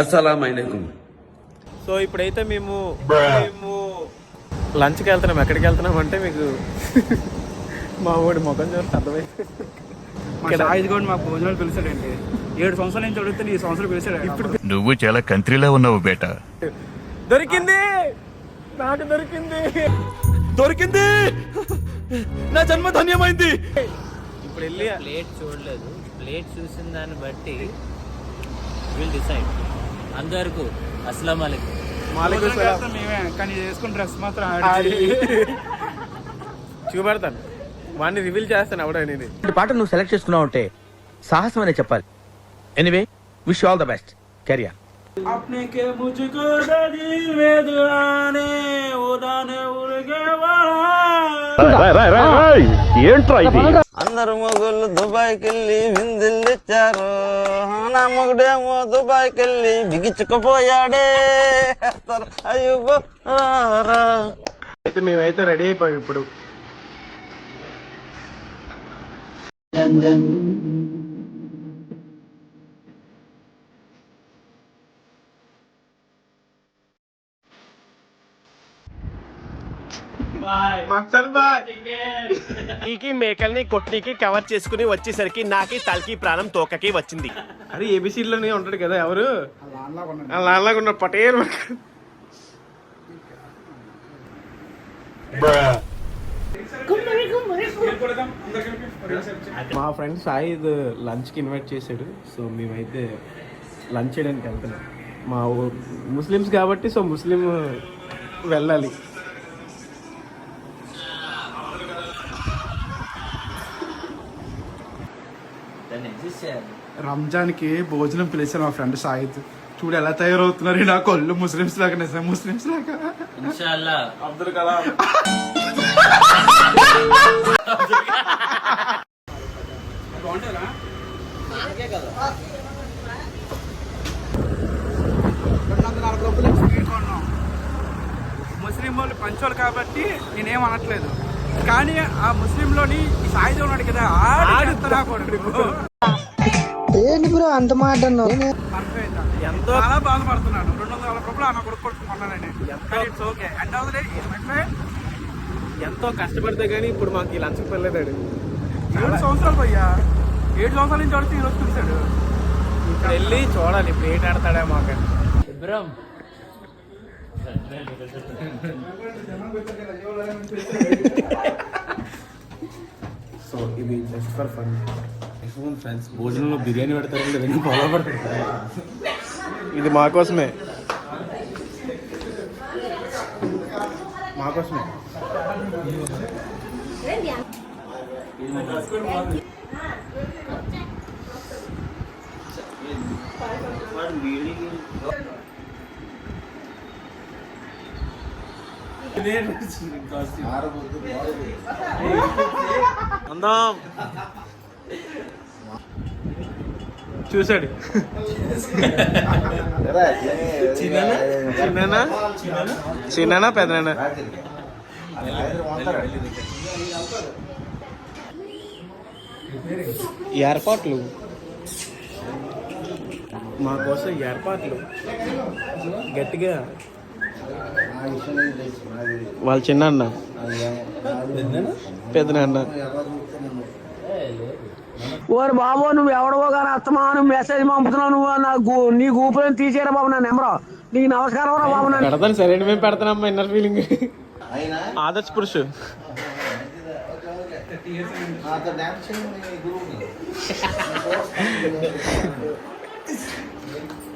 అస్సలం సో ఇప్పుడైతే మేము మేము లంచ్కి వెళ్తున్నాం. ఎక్కడికి వెళ్తున్నాం అంటే మీకు మా ఊడి ముఖం చూస్తే అర్థమైంది. మా షాహిద్ కూడా మా భోజనాలు పిలిచాడండి. ఏడు సంవత్సరాల నుంచి అడిగితే ఈ సంవత్సరం పిలిచాడు ఇప్పుడు నువ్వు చాలా కంట్రీలో ఉన్నావు బేటా. దొరికింది! నాకు దొరికింది! దొరికింది! నా జన్మ ధన్యమైంది! ఇప్పుడు వెళ్ళి ప్లేట్ చూడలేదు. ప్లేట్ చూసిన దాన్ని బట్టి విల్ డిసైడ్. అంతవరకు అస్సలం అలైకుం మాలిక్ భోజనం చేస్తాం మేమే కానీ వేసుకున్న డ్రెస్ మాత్రం ఆడిది. ఆడి. చూపెడతాను వాడిని రివీల్ చేస్తాను ఎవడనేది ఈ పాట నువ్వు సెలెక్ట్ చేసుకున్నావు అంటే సాహసం అనే చెప్పాలి anyway wish all the best career अपने के मुझको दिल में दुआने उदाने उड़गे అందరు మొగుళ్ళు దుబాయ్కి వెళ్ళి విందులు తెచ్చారు నా మొగుడేమో దుబాయ్కి వెళ్ళి బిగించుకుపోయాడే అయ్యో అయితే మేమైతే రెడీ అయిపోయాం ఇప్పుడు. నీకి మేకల్ని కొట్టికి కవర్ చేసుకుని వచ్చేసరికి నాకి తలకి ప్రాణం తోకకి వచ్చింది. అరే ఏబిసిడ్లోనే ఉంటాడు కదా ఎవరు? ఉన్న పటేల్. మా ఫ్రెండ్ సాయిద్ లంచ్కి ఇన్వైట్ చేశాడు సో మేమైతే లంచ్ చేయడానికి వెళ్తున్నాం. మా ఊ- ముస్లిమ్స్ కాబట్టి సో ముస్లిం వెళ్ళాలి. రంజాన్కి భోజనం పిలిచాను మా ఫ్రెండ్ సాయిద్ చూడు ఎలా తయారవుతున్నారు నా కొల్లు ముస్లిమ్స్ లాగా నిజం ముస్లిమ్స్ లాగా. అబ్దుల్ కలాం. ముస్లిం వాళ్ళు పంచోళ్ళు కాబట్టి నేనేం అనట్లేదు. కానీ ఆ ముస్లింలోని ఈ సాయిద్ ఉన్నాడు కదా ఆడు నా కొడుకు. అర్థమైందా? ఎంతో చాలా బాధపడుతున్నాను. రెండు వందల రూపాయలు నా కొడుకు కొడుకున్నానండి ఇట్స్ ఓకే అండ్ డే ఎంతో కష్టపడితే కానీ ఇప్పుడు మాకు ఈ లంచ్ పెళ్ళేదాడు ఏడు సంవత్సరాలు పోయా ఏడు సంవత్సరాల నుంచి అడిగితే ఈరోజు ఇప్పుడు వెళ్ళి చూడాలి ఇప్పుడు ఏట ఆడతాడా మాకు ఇబ్రహం సో ఇది జస్ట్ ఫర్ ఫన్ ఫ్రెండ్స్ భోజనంలో బిర్యానీ పెడతారు లేదని ఫాలో పడతారు ఇది మా కోసమే మా కోసమే అందం. చూసాడు చిన్ననా? చిన్ననా పెద్దనా? ఏర్పాట్లు. మా కోసం ఏర్పాట్లు. గట్టిగా. వాళ్ళ చిన్న అన్న పెద్దనాన్న. ఓరి బాబు నువ్వు ఎవడవో కానీ అత్తమాను మెసేజ్ పంపుతున్నావు నువ్వు నా గు- నీ గూపులను తీసేరా బాబు నా నెంబర్. నీకు నమస్కారం రా బాబు నా పెడతాను సరే మేము పెడతానమ్మా inner feeling Adarsh పురుషు.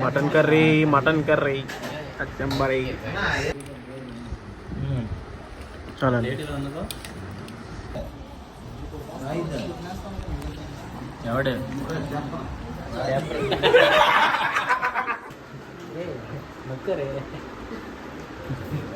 Mutton curry mutton curry కచ్చంబరి అందుకో ఎవడు? నొక్కరే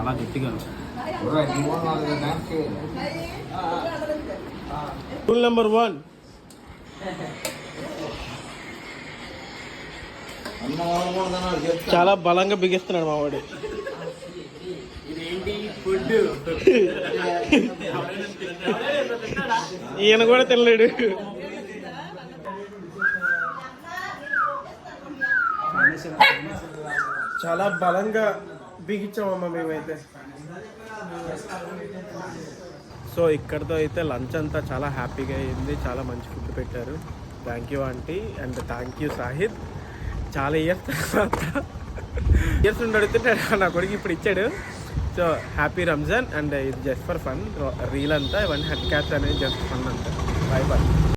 చాలా గట్టిగా రూల్ నెంబర్ వన్ చాలా బలంగా బిగిస్తున్నాడు మా వాడు. ఈయన కూడా తినలేడు. చాలా బలంగా బిగించామమ్మా మేమైతే. సో ఇక్కడితో అయితే లంచ్ అంతా చాలా హ్యాపీగా అయింది. చాలా మంచి ఫుడ్ పెట్టారు. Thank you aunty and thank you Sahid చాలా ఇయర్స్ తర్వాత. ఇయర్స్ నుండి అడిగితే నా కొడుకు ఇప్పుడు ఇచ్చాడు. సో హ్యాపీ రంజాన్ అండ్ ఇది జస్ట్ ఫర్ ఫన్ రీల్ అంతా ఇవన్నీ హెడ్ క్యాచ్ అనేది జస్ట్ ఫన్ అంతా. Bye bye